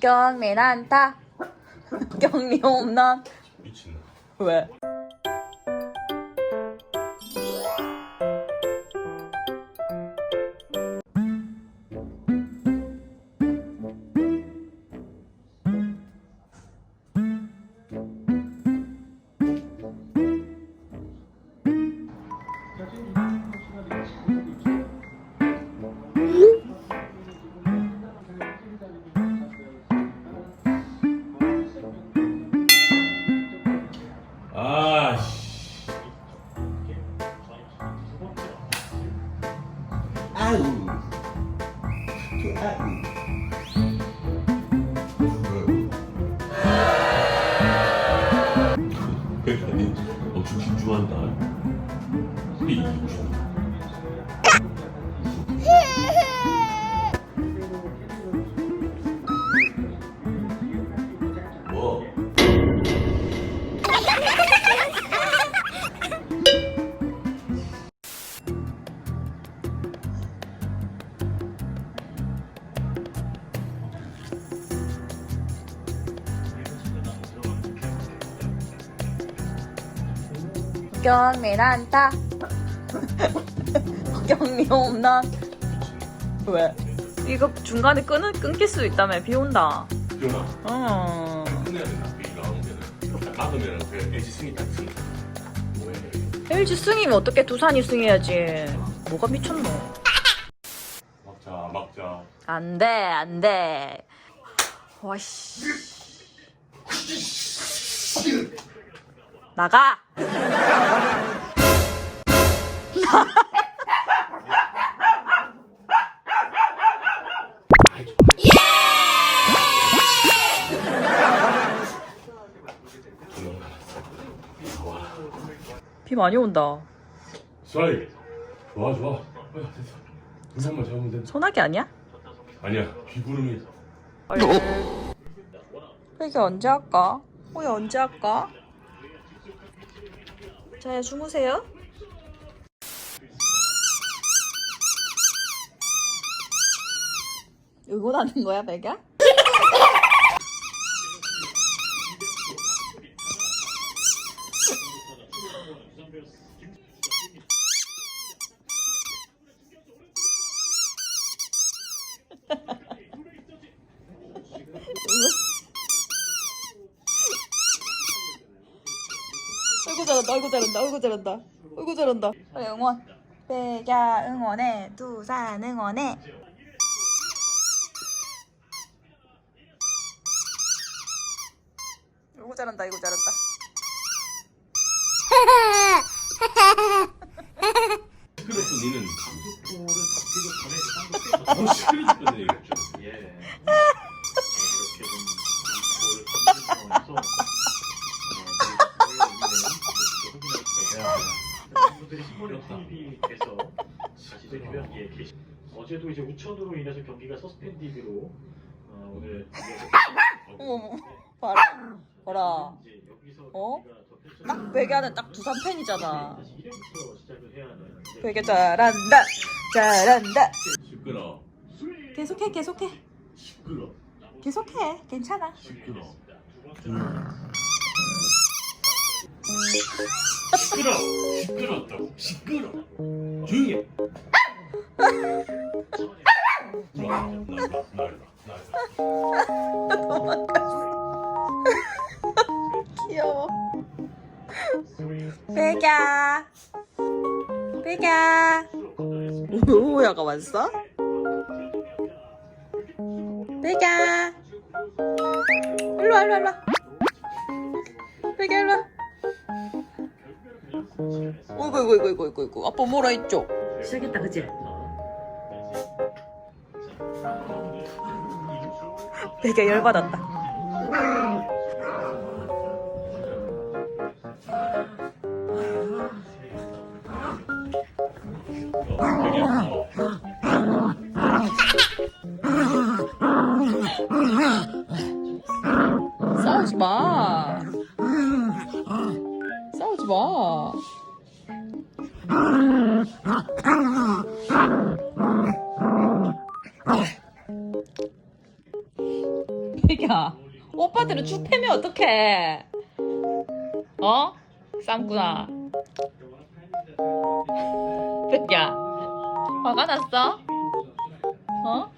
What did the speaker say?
경민 안타 경리 홈런 미친놈. 왜? 아우 그러니까 니 엄청 집중한다. 이게 무슨 뭐? 안타 경리 홈런 왜? 이거 중간에 끊을, 끊길 수도 있다며 비 온다 기현아, 어. 끝내야 된다. 승이 승. LG 승이면 어떻게 두산이 승해야지 뭐가 미쳤노 막자, 막자. 안돼 안돼 와씨 나가. 나와. 비 많이 온다 스트라이크. 좋아, 좋아. 어, 됐어. 그것만 잡으면 된다. 소나기 아니야? 아니야, 비구름이. 이게 언제 할까? 우리 언제 할까? 자 주무세요 응원하는 거야 백야? 아이고 잘한다 아이고 잘한다 아이고 잘한다 아이고 잘한다. 빨리 응원. 백야 응원해. 두산 응원해. 아이고 잘한다 아이고 잘한다. 시끄럽고 니는 더 시끄러졌거든 얘기했죠. 예. 이렇게 좀 볼을 던진 상황에서 투입이 돼서 다시 교역에 계시. 어제도 이제 우천으로 인해서 경기가 서스펜디드로 어, 오늘 어머 봐라. 봐라. 이제 여기서 어? 경기가 더 펼쳐져- 딱 백야는 딱 두산 팬이잖아. 다시 1회부터 시작을 해야 하는 이제 백야 잘한다. 잘한다. 시끄러. 계속해 계속해. 시끄러. 계속해. 괜찮아. 시끄러. 음. 시끄러. 시끄럽다고. 시끄러. 조용히 해. 일로 와. 나 일로 와. 나 일로 와. 나 일로 와. 귀여워 백야 백야 오야가 왔어? 백야 일로와 일로와 일로와 백야 일로와 어이구 어이구 어이구 어이구 어이구 아빠 뭐라 했죠? 시작했다 그치? 백야 열받았다 오빠들은 축 패면 어떡해 어? 쌈구나 야 화가 났어? 어?